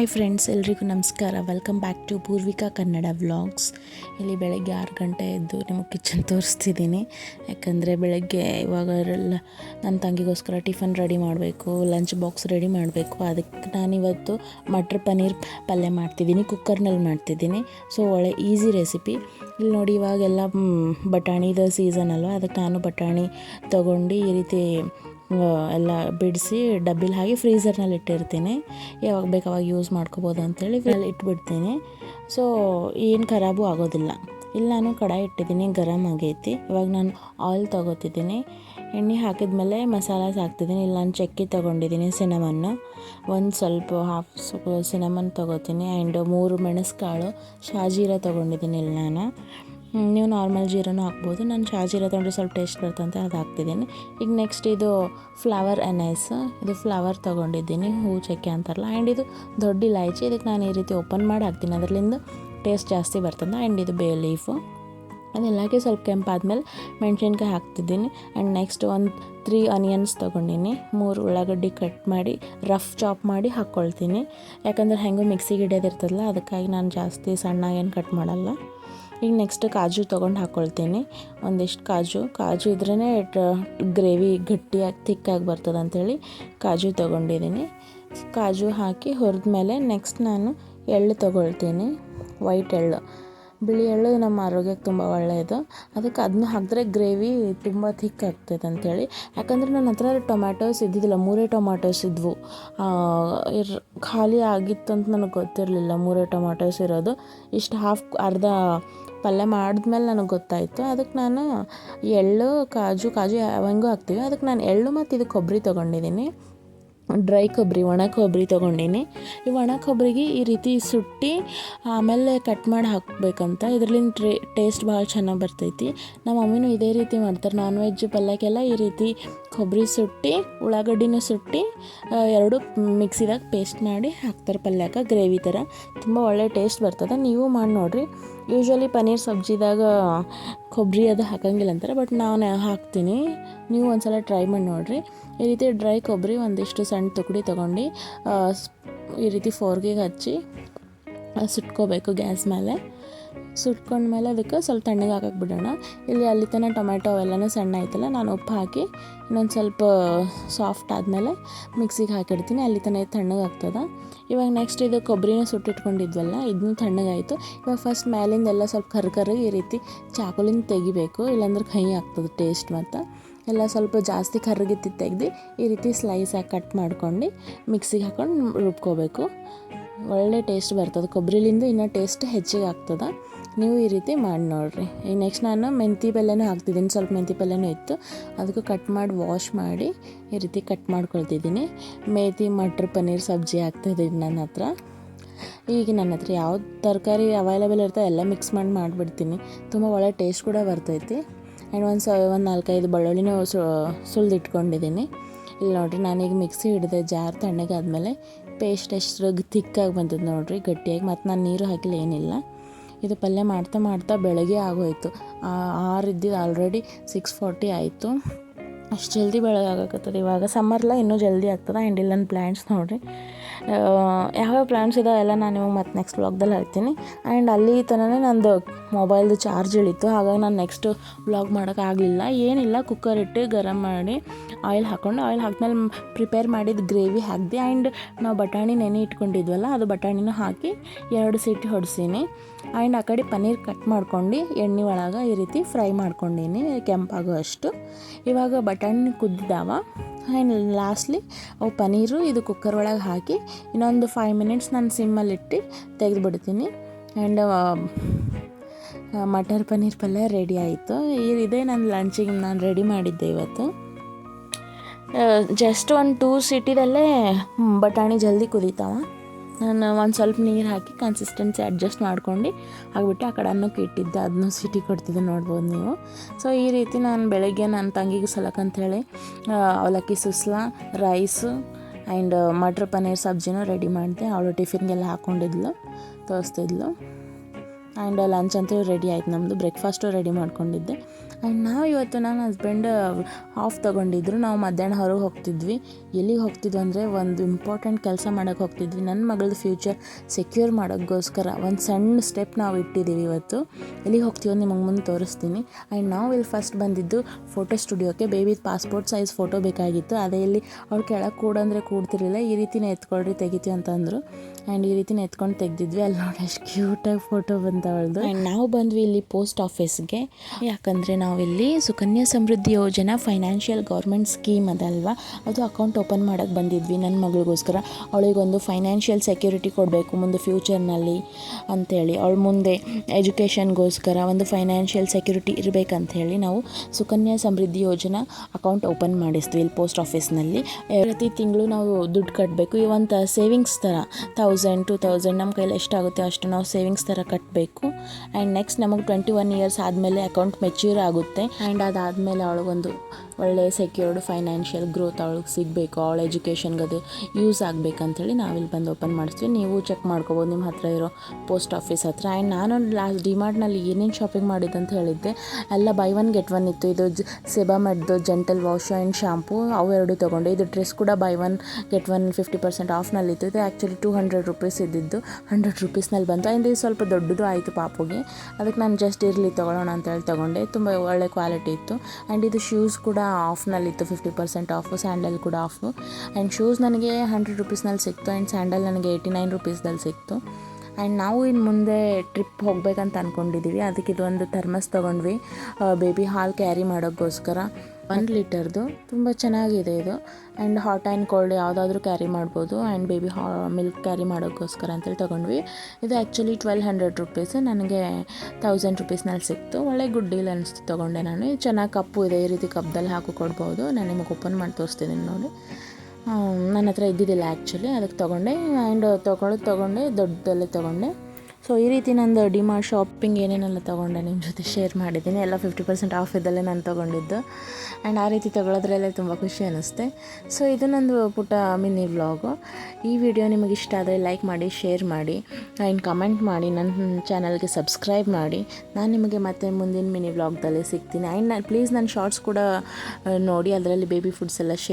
Hi friends, ಎಲ್ರಿಗೂ ನಮಸ್ಕಾರ. Welcome back to Poorvika Kannada vlogs ಇಲ್ಲಿ ಬೆಳಗ್ಗೆ ಆರು ಗಂಟೆ ಎದ್ದು ನಿಮಗೆ ಕಿಚನ್ ತೋರಿಸ್ತಿದ್ದೀನಿ. ಯಾಕಂದರೆ ಬೆಳಗ್ಗೆ ಇವಾಗ ನನ್ನ ತಂಗಿಗೋಸ್ಕರ ಟಿಫನ್ ರೆಡಿ ಮಾಡಬೇಕು ಲಂಚ್ ಬಾಕ್ಸ್ ರೆಡಿ ಮಾಡಬೇಕು. ಅದಕ್ಕೆ ನಾನಿವತ್ತು ಮಟ್ರ್ ಪನ್ನೀರ್ ಪಲ್ಯ ಮಾಡ್ತಿದ್ದೀನಿ ಕುಕ್ಕರ್ನಲ್ಲಿ ಮಾಡ್ತಿದ್ದೀನಿ. ಸೊ ಒಳ್ಳೆ ಈಸಿ ರೆಸಿಪಿ ಇಲ್ಲಿ ನೋಡಿ ಇವಾಗೆಲ್ಲ ಬಟಾಣಿದ ಸೀಸನ್ ಅಲ್ವ? ಅದಕ್ಕೆ ನಾನು ಬಟಾಣಿ ತೊಗೊಂಡು ಈ ರೀತಿ ಎಲ್ಲ ಬಿಡಿಸಿ ಡಬ್ಬಿಲಿ ಹಾಕಿ ಫ್ರೀಝರ್ನಲ್ಲಿ ಇಟ್ಟಿರ್ತೀನಿ. ಯಾವಾಗ ಬೇಕು ಅವಾಗ ಯೂಸ್ ಮಾಡ್ಕೋಬೋದು ಅಂತೇಳಿ ಅಲ್ಲಿ ಇಟ್ಬಿಡ್ತೀನಿ. ಸೊ ಏನು ಖರಾಬು ಆಗೋದಿಲ್ಲ. ಇಲ್ಲಿ ನಾನು ಕಡಾಯಿ ಇಟ್ಟಿದ್ದೀನಿ ಗರಮ್ ಆಗೈತಿ. ಇವಾಗ ನಾನು ಆಯಿಲ್ ತೊಗೋತಿದ್ದೀನಿ. ಎಣ್ಣೆ ಹಾಕಿದ ಮೇಲೆ ಮಸಾಲಾಸ್ ಹಾಕ್ತಿದ್ದೀನಿ ಇಲ್ಲಿ ನಾನು ಚಕ್ಕಿ ತೊಗೊಂಡಿದ್ದೀನಿ ಸಿನಮನ್ನು ಒಂದು ಸ್ವಲ್ಪ ಹಾಫ್ ಸಿನಮನ್ ತೊಗೋತೀನಿ. ಆ್ಯಂಡ್ ಮೂರು ಮೆಣಸುಕಾಳು, ಶಾಜೀರ ತೊಗೊಂಡಿದ್ದೀನಿ ಇಲ್ಲಿ ನಾನು. ನೀವು ನಾರ್ಮಲ್ ಜೀರನೂ ಹಾಕ್ಬೋದು. ನಾನು ಶಾಜೀರ ತೊಗೊಂಡ್ರೆ ಸ್ವಲ್ಪ ಟೇಸ್ಟ್ ಬರ್ತಂತೆ, ಅದು ಹಾಕ್ತಿದ್ದೀನಿ. ಈಗ ನೆಕ್ಸ್ಟ್ ಇದು ಫ್ಲವರ್ ಎನೈಸ್ ಇದು ಫ್ಲವರ್ ತೊಗೊಂಡಿದ್ದೀನಿ, ಹೂ ಚಕ್ಕೆ ಅಂತಾರಲ್ಲ ಆ್ಯಂಡ್ ಇದು ದೊಡ್ಡ ಇಲಾಯ್ಚಿ. ಇದಕ್ಕೆ ನಾನು ಈ ರೀತಿ ಓಪನ್ ಮಾಡಿ ಹಾಕ್ತೀನಿ. ಅದರಿಂದ ಟೇಸ್ಟ್ ಜಾಸ್ತಿ ಬರ್ತದೆ ಆ್ಯಂಡ್ ಇದು ಬೇ ಲೀಫು ಅದೆಲ್ಲಕ್ಕೆ ಸ್ವಲ್ಪ ಕೆಂಪಾದ್ಮೇಲೆ ಮೆಣಸಿನ್ಕಾಯಿ ಹಾಕ್ತಿದ್ದೀನಿ. ಆ್ಯಂಡ್ ನೆಕ್ಸ್ಟ್ ಒಂದು ತ್ರೀ ಆನಿಯನ್ಸ್ ತೊಗೊಂಡಿನಿ. ಮೂರು ಉಳ್ಳಾಗಡ್ಡಿ ಕಟ್ ಮಾಡಿ ರಫ್ ಚಾಪ್ ಮಾಡಿ ಹಾಕ್ಕೊಳ್ತೀನಿ ಯಾಕಂದ್ರೆ ಹೆಂಗೂ ಮಿಕ್ಸಿಗೆ ಹಿಡಿಯೋದಿರ್ತದಲ್ಲ ಅದಕ್ಕಾಗಿ ನಾನು ಜಾಸ್ತಿ ಸಣ್ಣಗೇನು ಕಟ್ ಮಾಡಲ್ಲ. ಈಗ ನೆಕ್ಸ್ಟ್ ಕಾಜು ತೊಗೊಂಡು ಹಾಕ್ಕೊಳ್ತೀನಿ ಒಂದಿಷ್ಟು ಕಾಜು. ಕಾಜು ಇದ್ರೇ ಗ್ರೇವಿ ಗಟ್ಟಿಯಾಗಿ ತಿಕ್ಕಾಗಿ ಬರ್ತದೆ ಅಂಥೇಳಿ ಕಾಜು ತೊಗೊಂಡಿದ್ದೀನಿ ಕಾಜು ಹಾಕಿ ಹುರಿದ್ಮೇಲೆ ನೆಕ್ಸ್ಟ್ ನಾನು ಎಳ್ಳು ತೊಗೊಳ್ತೀನಿ. ವೈಟ್ ಎಳ್ಳು. ಬಿಳಿ ಎಳ್ಳು ನಮ್ಮ ಆರೋಗ್ಯಕ್ಕೆ ತುಂಬ ಒಳ್ಳೆಯದು. ಅದಕ್ಕೆ ಅದನ್ನ ಹಾಕಿದ್ರೆ ಗ್ರೇವಿ ತುಂಬ ಥಿಕ್ ಆಗ್ತದೆ ಅಂಥೇಳಿ ಯಾಕಂದ್ರೆ ನನ್ನ ಹತ್ರ ಟೊಮ್ಯಾಟೋಸ್ ಇದ್ದಿದ್ದಿಲ್ಲ, ಮೂರೇ ಟೊಮ್ಯಾಟೋಸ್ ಇದ್ವು. ಇರ್, ಖಾಲಿ ಆಗಿತ್ತು ಅಂತ ನನಗೆ ಗೊತ್ತಿರಲಿಲ್ಲ ಮೂರೇ ಟೊಮ್ಯಾಟೋಸ್ ಇರೋದು. ಇಷ್ಟು ಹಾಫ್ ಅರ್ಧ ಪಲ್ಯ ಮಾಡಿದ್ಮೇಲೆ ನನಗೆ ಗೊತ್ತಾಯಿತು. ಅದಕ್ಕೆ ನಾನು ಎಳ್ಳು, ಕಾಜು ಕಾಜು ಯಾವಂಗೂ ಹಾಕ್ತೀವಿ. ಅದಕ್ಕೆ ನಾನು ಎಳ್ಳು ಮತ್ತು ಇದು ಕೊಬ್ಬರಿ ತೊಗೊಂಡಿದ್ದೀನಿ ಡ್ರೈ ಕೊಬ್ಬರಿ, ಒಣ ಕೊಬ್ಬರಿ ತೊಗೊಂಡೀನಿ. ಈ ಒಣ ಕೊಬ್ಬರಿಗೆ ಈ ರೀತಿ ಸುಟ್ಟಿ ಆಮೇಲೆ ಕಟ್ ಮಾಡಿ ಹಾಕಬೇಕಂತ. ಇದ್ರಲ್ಲಿಂದ ಟ್ರೇ ಟೇಸ್ಟ್ ಭಾಳ ಚೆನ್ನಾಗಿ ಬರ್ತೈತಿ. ನಮ್ಮ ಮಮ್ಮಿನೂ ಇದೇ ರೀತಿ ಮಾಡ್ತಾರೆ. ನಾನ್ ವೆಜ್ ಪಲ್ಯಕ್ಕೆಲ್ಲ ಈ ರೀತಿ ಕೊಬ್ಬರಿ ಸುಟ್ಟಿ, ಉಳ್ಳಾಗಡ್ಡಿನೂ ಸುಟ್ಟಿ ಎರಡು ಮಿಕ್ಸಿದಾಗ ಪೇಸ್ಟ್ ಮಾಡಿ ಹಾಕ್ತಾರೆ ಪಲ್ಯಕ್ಕೆ ಗ್ರೇವಿ ಥರ. ತುಂಬ ಒಳ್ಳೆ ಟೇಸ್ಟ್ ಬರ್ತದೆ. ನೀವು ಮಾಡಿ ನೋಡಿರಿ. ಯೂಶ್ವಲಿ ಪನ್ನೀರ್ ಸಬ್ಜಿದಾಗ ಕೊಬ್ಬರಿ ಅದು ಹಾಕಂಗಿಲ್ಲ ಅಂತಾರೆ ಬಟ್ ನಾನು ಹಾಕ್ತೀನಿ. ನೀವು ಒಂದ್ಸಲ ಟ್ರೈ ಮಾಡಿ ನೋಡಿರಿ. ಈ ರೀತಿ ಡ್ರೈ ಕೊಬ್ಬರಿ ಒಂದಿಷ್ಟು ಸಣ್ಣ ತುಕಡಿ ತೊಗೊಂಡು ಈ ರೀತಿ ಫೋರ್ಗಿಗೆ ಹಚ್ಚಿ ಸುಟ್ಕೋಬೇಕು ಗ್ಯಾಸ್ ಮೇಲೆ. ಸುಟ್ಕೊಂಡ್ಮೇಲೆ ಅದಕ್ಕೆ ಸ್ವಲ್ಪ ತಣ್ಣಗೆ ಹಾಕಕ್ಕೆ ಬಿಡೋಣ ಇಲ್ಲಿ ಅಲ್ಲಿ ತನಕ ಟೊಮ್ಯಾಟೊ ಅವೆಲ್ಲನೂ ಸಣ್ಣ ಆಯ್ತಲ್ಲ, ನಾನು ಉಪ್ಪು ಹಾಕಿ ಇನ್ನೊಂದು ಸ್ವಲ್ಪ ಸಾಫ್ಟ್ ಆದಮೇಲೆ ಮಿಕ್ಸಿಗೆ ಹಾಕಿಡ್ತೀನಿ. ಅಲ್ಲಿ ತನಕ ತಣ್ಣಗೆ ಆಗ್ತದೆ. ಇವಾಗ ನೆಕ್ಸ್ಟ್ ಇದು ಕೊಬ್ಬರಿನ ಸುಟ್ಟಿಟ್ಕೊಂಡಿದ್ವಲ್ಲ, ಇದನ್ನು ತಣ್ಣಗಾಯಿತು. ಇವಾಗ ಫಸ್ಟ್ ಮೇಲಿಂದೆಲ್ಲ ಸ್ವಲ್ಪ ಕರ್ ಕರ್ರಗೆ ಈ ರೀತಿ ಚಾಕುಲಿಂದ ತೆಗಿಬೇಕು, ಇಲ್ಲಾಂದ್ರೆ ಕಹಿ ಆಗ್ತದೆ ಟೇಸ್ಟ್ ಮತ್ತು ಎಲ್ಲ ಸ್ವಲ್ಪ ಜಾಸ್ತಿ ಕರ್ರಗಿತ್ತು ತೆಗ್ದು ಈ ರೀತಿ ಸ್ಲೈಸಾಗಿ ಕಟ್ ಮಾಡ್ಕೊಂಡು ಮಿಕ್ಸಿಗೆ ಹಾಕೊಂಡು ರುಬ್ಕೋಬೇಕು. ಒಳ್ಳೆ ಟೇಸ್ಟ್ ಬರ್ತದೆ. ಕೊಬ್ಬರಿಲಿಂದ ಇನ್ನೂ ಟೇಸ್ಟ್ ಹೆಚ್ಚಿಗೆ ಆಗ್ತದೆ. ನೀವು ಈ ರೀತಿ ಮಾಡಿ ನೋಡಿರಿ. ನೆಕ್ಸ್ಟ್ ನಾನು ಮೆಂತಿ ಬೆಲ್ಲನೂ ಹಾಕ್ತಿದ್ದೀನಿ. ಸ್ವಲ್ಪ ಮೆಂತಿ ಬೆಲ್ಲನೂ ಇತ್ತು. ಅದಕ್ಕೂ ಕಟ್ ಮಾಡಿ ವಾಶ್ ಮಾಡಿ ಈ ರೀತಿ ಕಟ್ ಮಾಡ್ಕೊಳ್ತಿದ್ದೀನಿ. ಮೇಥಿ ಮಟ್ರ್, ಪನ್ನೀರ್, ಸಬ್ಜಿ ಹಾಕ್ತಿದ್ದೀನಿ ನನ್ನ ಹತ್ರ. ಈಗ ನನ್ನ ಹತ್ರ ಯಾವ ತರಕಾರಿ ಅವೈಲೇಬಲ್ ಇರ್ತದೆ ಎಲ್ಲ ಮಿಕ್ಸ್ ಮಾಡಿ ಮಾಡಿಬಿಡ್ತೀನಿ. ತುಂಬ ಒಳ್ಳೆ ಟೇಸ್ಟ್ ಕೂಡ ಬರ್ತೈತಿ. ಆ್ಯಂಡ್ ಒಂದು ಸ, ಒಂದು ನಾಲ್ಕೈದು ಬೆಳ್ಳುಳ್ಳಿನೂ ಸು, ಸುಲಿದಿಟ್ಕೊಂಡಿದ್ದೀನಿ. ಇಲ್ಲಿ ನೋಡಿರಿ, ನಾನೀಗ ಮಿಕ್ಸಿ ಹಿಡಿದೆ, ಜಾರ್ ತಣ್ಣಗಾದ್ಮೇಲೆ ಪೇಸ್ಟ್ ಎಷ್ಟು ತಿಕ್ಕಾಗಿ ಬಂದದ್ದು ನೋಡಿರಿ, ಗಟ್ಟಿಯಾಗಿ. ಮತ್ತು ನಾನು ನೀರು ಹಾಕಿಲ್ಲ, ಏನಿಲ್ಲ. ಇದು ಪಲ್ಯ ಮಾಡ್ತಾ ಮಾಡ್ತಾ ಬೆಳಗ್ಗೆ ಆಗೋಯ್ತು. ಆರು ಇದ್ದಿದ್ದು ಆಲ್ರೆಡಿ ಸಿಕ್ಸ್ ಫಾರ್ಟಿ ಆಯಿತು. ಅಷ್ಟು ಜಲ್ದಿ ಬೆಳಗ್ಗೆ ಆಗಕತ್ತದ. ಇವಾಗ ಸಮ್ಮರ್ಲ ಇನ್ನೂ ಜಲ್ದಿ ಆಗ್ತದೆ. ಆ್ಯಂಡ್ ಇಲ್ಲಿ ನನ್ನ ಪ್ಲ್ಯಾಂಟ್ಸ್ ನೋಡಿರಿ ಯಾವ್ಯಾವ ಪ್ಲ್ಯಾಂಟ್ಸ್ ಇದಾವೆಲ್ಲ ನಾನು ನಿಮಗೆ ಮತ್ತೆ ನೆಕ್ಸ್ಟ್ ಬ್ಲಾಗ್ದಲ್ಲಿ ಹೇಳ್ತೀನಿ. ಆ್ಯಂಡ್ ಅಲ್ಲಿ ತನಕ ನಂದು ಮೊಬೈಲ್ದು ಚಾರ್ಜ್ ಇಳಿತು. ಹಾಗಾಗಿ ನಾನು ನೆಕ್ಸ್ಟ್ ಬ್ಲಾಗ್ ಮಾಡೋಕ್ಕಾಗಲಿಲ್ಲ ಏನಿಲ್ಲ ಕುಕ್ಕರ್ ಇಟ್ಟು ಗರಮ್ ಮಾಡಿ ಆಯಿಲ್ ಹಾಕ್ಕೊಂಡು ಆಯಿಲ್ ಹಾಕಿದ್ಮೇಲೆ ಪ್ರಿಪೇರ್ ಮಾಡಿದ ಗ್ರೇವಿ ಹಾಕಿದೆ ಆ್ಯಂಡ್ ನಾವು ಬಟಾಣಿ ನೆನೆ ಇಟ್ಕೊಂಡಿದ್ವಲ್ಲ ಅದು ಬಟಾಣಿನೂ ಹಾಕಿ ಎರಡು ಸೀಟಿ ಹೊಡ್ಸೀನಿ. ಆ್ಯಂಡ್ ಆ ಕಡೆ ಪನ್ನೀರ್ ಕಟ್ ಮಾಡ್ಕೊಂಡು ಎಣ್ಣೆ ಒಳಗೆ ಈ ರೀತಿ ಫ್ರೈ ಮಾಡ್ಕೊಂಡೀನಿ, ಕೆಂಪಾಗೋ ಅಷ್ಟು. ಇವಾಗ ಬಟಾಣಿ ಕುದ್ದಿದ್ದಾವ ಆ್ಯಂಡ್ ಲಾಸ್ಟ್ಲಿ ಅವು ಪನ್ನೀರು ಇದು ಕುಕ್ಕರ್ ಒಳಗೆ ಹಾಕಿ ಇನ್ನೊಂದು ಫೈವ್ ಮಿನಿಟ್ಸ್ ನಾನು ಸಿಮ್ಮಲ್ಲಿಟ್ಟು ತೆಗೆದುಬಿಡ್ತೀನಿ. ಆ್ಯಂಡ್ ಮಟರ್ ಪನ್ನೀರ್ ಪಲ್ಯ ರೆಡಿ ಆಯಿತು. ಇದೇ ನನ್ನ ಲಂಚಿಗೆ ನಾನು ರೆಡಿ ಮಾಡಿದ್ದೆ ಇವತ್ತು. ಜಸ್ಟ್ ಒಂದು ಟೂ ಸಿಟಿದಲ್ಲೇ ಬಟಾಣಿ ಜಲ್ದಿ ಕುದೀತಾವ. ನಾನು ಒಂದು ಸ್ವಲ್ಪ ನೀರು ಹಾಕಿ ಕನ್ಸಿಸ್ಟೆನ್ಸಿ ಅಡ್ಜಸ್ಟ್ ಮಾಡ್ಕೊಂಡು ಆಗಿಬಿಟ್ಟು ಆ ಕಡೆ ಅನ್ನಕ್ಕೆ ಇಟ್ಟಿದ್ದೆ. ಅದನ್ನು ಸಿಟಿ ಕೊಡ್ತಿದ್ದೆ ನೋಡ್ಬೋದು ನೀವು. ಸೊ ಈ ರೀತಿ ನಾನು ಬೆಳಗ್ಗೆ ನನ್ನ ತಂಗಿಗೆ ಸಲಕಂಥೇಳಿ ಅವಲಕ್ಕಿ ಸುಸ್ಲ ರೈಸು ಆ್ಯಂಡ್ ಮಟ್ರ್ ಪನ್ನೀರ್ ಸಬ್ಜಿನೂ ರೆಡಿ ಮಾಡಿದೆ. ಅವಳು ಟಿಫಿನ್ಗೆಲ್ಲ ಹಾಕ್ಕೊಂಡಿದ್ಲು ತೋರಿಸ್ತಿದ್ಲು. ಆ್ಯಂಡ್ ಲಂಚ್ ಅಂತೂ ರೆಡಿ ಆಯ್ತು. ನಮ್ಮದು ಬ್ರೇಕ್ಫಾಸ್ಟು ರೆಡಿ ಮಾಡ್ಕೊಂಡಿದ್ದೆ. ಆ್ಯಂಡ್ ನಾವು ಇವತ್ತು ನನ್ನ ಹಸ್ಬೆಂಡ್ ಆಫ್ ತೊಗೊಂಡಿದ್ರು. ನಾವು ಮಧ್ಯಾಹ್ನ ಹೊರಗೆ ಹೋಗ್ತಿದ್ವಿ. ಎಲ್ಲಿಗೆ ಹೋಗ್ತಿದ್ವಿ ಅಂದರೆ ಒಂದು ಇಂಪಾರ್ಟೆಂಟ್ ಕೆಲಸ ಮಾಡೋಕ್ಕೆ ಹೋಗ್ತಿದ್ವಿ. ನನ್ನ ಮಗಳದ್ದು ಫ್ಯೂಚರ್ ಸೆಕ್ಯೂರ್ ಮಾಡೋಕ್ಕೋಸ್ಕರ ಒಂದು ಸಣ್ಣ ಸ್ಟೆಪ್ ನಾವು ಇಟ್ಟಿದ್ದೀವಿ ಇವತ್ತು. ಎಲ್ಲಿಗೆ ಹೋಗ್ತೀವೋ ನಿಮಗೆ ಮುಂದೆ ತೋರಿಸ್ತೀನಿ. ಆ್ಯಂಡ್ ನಾವು ಇಲ್ಲಿ ಫಸ್ಟ್ ಬಂದಿದ್ದು ಫೋಟೋ ಸ್ಟುಡಿಯೋಕ್ಕೆ ಬೇಬಿ ಪಾಸ್ಪೋರ್ಟ್ ಸೈಜ್ ಫೋಟೋ ಬೇಕಾಗಿತ್ತು. ಅದೇ ಇಲ್ಲಿ ಅವ್ರು ಕೆಳಗೆ ಕೂಡಂದರೆ ಕೂಡ್ತಿರಲಿಲ್ಲ. ಈ ರೀತಿನೇ ಎತ್ಕೊಳ್ರಿ, ತೆಗಿತೀವಿ ಅಂತಂದರು. ಆ್ಯಂಡ್ ಈ ರೀತಿನೇ ಎತ್ಕೊಂಡು ತೆಗೆದಿದ್ವಿ. ಅಲ್ಲಿ ನೋಡಿ ಎಷ್ಟು ಕ್ಯೂಟಾಗಿ ಫೋಟೋ ಬಂತ. ಅವಳದು ಆ್ಯಂಡ್ ನಾವು ಬಂದ್ವಿ ಇಲ್ಲಿ ಪೋಸ್ಟ್ ಆಫೀಸ್ಗೆ ಯಾಕಂದರೆ ನಾವಿಲ್ಲಿ ಸುಕನ್ಯಾ ಸಮೃದ್ಧಿ ಯೋಜನಾ ಫೈನಾನ್ಷಿಯಲ್ ಗೌರ್ಮೆಂಟ್ ಸ್ಕೀಮ್ ಅದಲ್ವಾ? ಅದು ಅಕೌಂಟ್ ಓಪನ್ ಮಾಡೋಕ್ಕೆ ಬಂದಿದ್ವಿ ನನ್ನ ಮಗಳಿಗೋಸ್ಕರ. ಅವಳಿಗೊಂದು ಫೈನಾನ್ಷಿಯಲ್ ಸೆಕ್ಯೂರಿಟಿ ಕೊಡಬೇಕು ಮುಂದೆ ಫ್ಯೂಚರ್ನಲ್ಲಿ ಅಂಥೇಳಿ ಅವಳ ಮುಂದೆ ಎಜುಕೇಷನ್ಗೋಸ್ಕರ ಒಂದು ಫೈನಾನ್ಷಿಯಲ್ ಸೆಕ್ಯೂರಿಟಿ ಇರಬೇಕಂತ ನಾವು ಸುಕನ್ಯಾ ಸಮೃದ್ಧಿ ಯೋಜನಾ ಅಕೌಂಟ್ ಓಪನ್ ಮಾಡಿಸ್ತೀವಿ ಇಲ್ಲಿ ಪೋಸ್ಟ್ ಆಫೀಸ್ನಲ್ಲಿ ಪ್ರತಿ ತಿಂಗಳು ನಾವು ದುಡ್ಡು ಕಟ್ಟಬೇಕು ಈ ಒಂದು ಸೇವಿಂಗ್ಸ್ ಥರ ತೌಸಂಡ್ ಟು ತೌಸಂಡ್ ನಮ್ಮ ಕೈಯಲ್ಲಿ ಎಷ್ಟಾಗುತ್ತೆ ಅಷ್ಟು ನಾವು ಸೇವಿಂಗ್ಸ್ ಥರ ಕಟ್ಟಬೇಕು ಆ್ಯಂಡ್ ನೆಕ್ಸ್ಟ್ ನಮಗೆ ಟ್ವೆಂಟಿ ಒನ್ ಇಯರ್ಸ್ ಆದಮೇಲೆ ಅಕೌಂಟ್ ಮೆಚ್ಯೂರ್ ಆಗುತ್ತೆ. ಆ್ಯಂಡ್ ಅದಾದಮೇಲೆ ಅವಳಿಗೊಂದು ಒಳ್ಳೆ ಸೆಕ್ಯೂರ್ಡ್ ಫೈನಾನ್ಷಿಯಲ್ ಗ್ರೋತ್ ಅವಳಿಗೆ ಸಿಗಬೇಕು, ಅವಳ ಎಜುಕೇಷನ್ಗೆ ಅದು ಯೂಸ್ ಆಗಬೇಕಂಥೇಳಿ ನಾವಿಲ್ಲಿ ಬಂದು ಓಪನ್ ಮಾಡಿಸ್ತೀವಿ. ನೀವು ಚೆಕ್ ಮಾಡ್ಕೋಬೋದು, ನಿಮ್ಮ ಹತ್ರ ಇರೋ ಪೋಸ್ಟ್ ಆಫೀಸ್ ಹತ್ರ. ಆ್ಯಂಡ್ ನಾನು ಲಾಸ್ಟ್ ಡಿಮಾರ್ಟ್ನಲ್ಲಿ ಏನೇನು ಶಾಪಿಂಗ್ ಮಾಡಿದ್ದೆ ಅಂತ ಹೇಳಿದ್ದೆ. ಎಲ್ಲ ಬೈ ಒನ್ ಗೆಟ್ ಒನ್ ಇತ್ತು. ಇದು ಜ ಸೆಬಾಮೆಡ್ದು ಜೆಂಟಲ್ ವಾಶ್ ಆ್ಯಂಡ್ ಶಾಂಪೂ ಅವೆರಡು ತೊಗೊಂಡೆ. ಇದು ಡ್ರೆಸ್ ಕೂಡ buy one get one fifty percent ಆಫ್ನಲ್ಲಿತ್ತು ಇದು ಆ್ಯಕ್ಚುಲಿ ಟೂ ಹಂಡ್ರೆಡ್ ರುಪೀಸ್ ಇದ್ದಿದ್ದು. ಹಂಡ್ರೆಡ್ ರುಪೀಸ್ನಲ್ಲಿ ಬಂತು. ಆ್ಯಂಡ್ ಇದು ಸ್ವಲ್ಪ ದೊಡ್ಡದು ಆಯಿತು ಪಾಪುಗೆ. ಅದಕ್ಕೆ ನಾನು ಜಸ್ಟ್ ಇರಲಿ ತೊಗೊಳ್ಳೋಣ ಅಂತೇಳಿ ತೊಗೊಂಡೆ. ತುಂಬ ಒಳ್ಳೆ ಕ್ವಾಲಿಟಿ ಇತ್ತು. ಆ್ಯಂಡ್ ಇದು ಶೂಸ್ ಕೂಡ ಆಫ್ನಲ್ಲಿತ್ತು ಫಿಫ್ಟಿ ಪರ್ಸೆಂಟ್ ಆಫು ಸ್ಯಾಂಡಲ್ ಕೂಡ ಆಫು ಆ್ಯಂಡ್ ಶೂಸ್ ನನಗೆ ಹಂಡ್ರೆಡ್ ರುಪೀಸ್ನಲ್ಲಿ ಸಿಕ್ತು ಆ್ಯಂಡ್ ಸ್ಯಾಂಡಲ್ ನನಗೆ ಏಯ್ಟಿ ನೈನ್ ರುಪೀಸ್ದಲ್ಲಿ ಸಿಕ್ತು. ಆ್ಯಂಡ್ ನಾವು ಇನ್ನು ಮುಂದೆ ಟ್ರಿಪ್ ಹೋಗ್ಬೇಕಂತ ಅಂದ್ಕೊಂಡಿದ್ದೀವಿ ಅದಕ್ಕೆ ಇದೊಂದು ಥರ್ಮಸ್ ತೊಗೊಂಡ್ವಿ. ಬೇಬಿ ಹಾಲು ಕ್ಯಾರಿ ಮಾಡೋಕ್ಕೋಸ್ಕರ. ಒಂದು ಲೀಟರ್ದು. ತುಂಬ ಚೆನ್ನಾಗಿದೆ ಇದು. ಆ್ಯಂಡ್ ಹಾಟ್ ಆ್ಯಂಡ್ ಕೋಲ್ಡ್ ಯಾವುದಾದ್ರೂ ಕ್ಯಾರಿ ಮಾಡ್ಬೋದು. ಆ್ಯಂಡ್ ಬೇಬಿ ಹಾ ಮಿಲ್ಕ್ ಕ್ಯಾರಿ ಮಾಡೋಕ್ಕೋಸ್ಕರ ಅಂತೇಳಿ ತೊಗೊಂಡ್ವಿ. ಇದು ಆ್ಯಕ್ಚುಲಿ ಟ್ವೆಲ್ ಹಂಡ್ರೆಡ್ ರುಪೀಸ್ ನನಗೆ ತೌಸಂಡ್ ರುಪೀಸ್ನಲ್ಲಿ ಸಿಕ್ತು. ಒಳ್ಳೆ ಗುಡ್ ಡೀಲ್ ಅನಿಸ್ತು ತೊಗೊಂಡೆ ನಾನು. ಇದು ಚೆನ್ನಾಗಿ ಕಪ್ಪು ಇದೆ. ಈ ರೀತಿ ಕಪ್ದಲ್ಲಿ ಹಾಕಿ ಕೊಡ್ಬೋದು. ನಾನು ನಿಮಗೆ ಓಪನ್ ಮಾಡಿ ತೋರಿಸ್ತಿದ್ದೀನಿ ನೋಡಿ. ನನ್ನ ಹತ್ರ ಇದ್ದಿದ್ದಿಲ್ಲ ಆ್ಯಕ್ಚುಲಿ ಅದಕ್ಕೆ ತೊಗೊಂಡೆ. ಆ್ಯಂಡ್ ತೊಗೊಳ್ಳೋದು ತೊಗೊಂಡೆ. ದೊಡ್ಡದಲ್ಲೇ ತೊಗೊಂಡೆ. ಸೊ ಈ ರೀತಿ ನಂದು ಡಿಮಾರ್ಟ್ ಶಾಪಿಂಗ್ ಏನೇನೆಲ್ಲ ತೊಗೊಂಡೆ ನಿಮ್ಮ ಜೊತೆ ಶೇರ್ ಮಾಡಿದ್ದೀನಿ. ಎಲ್ಲ ಫಿಫ್ಟಿ ಪರ್ಸೆಂಟ್ ಆಫ್ ಇದ್ದಲ್ಲೇ ನಾನು ತೊಗೊಂಡಿದ್ದು. ಆ್ಯಂಡ್ ಆ ರೀತಿ ತೊಗೊಳೋದ್ರಲ್ಲೇ ತುಂಬ ಖುಷಿ ಅನ್ನಿಸ್ತೆ ಸೊ ಇದು ನಂದು ಪುಟ್ಟ ಮಿನಿ ವ್ಲಾಗು ಈ ವಿಡಿಯೋ ನಿಮಗೆ ಇಷ್ಟ ಆದರೆ ಲೈಕ್ ಮಾಡಿ ಶೇರ್ ಮಾಡಿ ಆ್ಯಂಡ್ ಕಮೆಂಟ್ ಮಾಡಿ ನನ್ನ ಚಾನಲ್ಗೆ ಸಬ್ಸ್ಕ್ರೈಬ್ ಮಾಡಿ. ನಾನು ನಿಮಗೆ ಮತ್ತೆ ಮುಂದಿನ ಮಿನಿ ವ್ಲಾಗ್ದಲ್ಲೇ ಸಿಗ್ತೀನಿ. ಆ್ಯಂಡ್ ನಾನು ಪ್ಲೀಸ್ ನನ್ನ ಶಾರ್ಟ್ಸ್ ಕೂಡ ನೋಡಿ, ಅದರಲ್ಲಿ ಬೇಬಿ ಫುಡ್ಸ್ ಎಲ್ಲ ಶೇರ್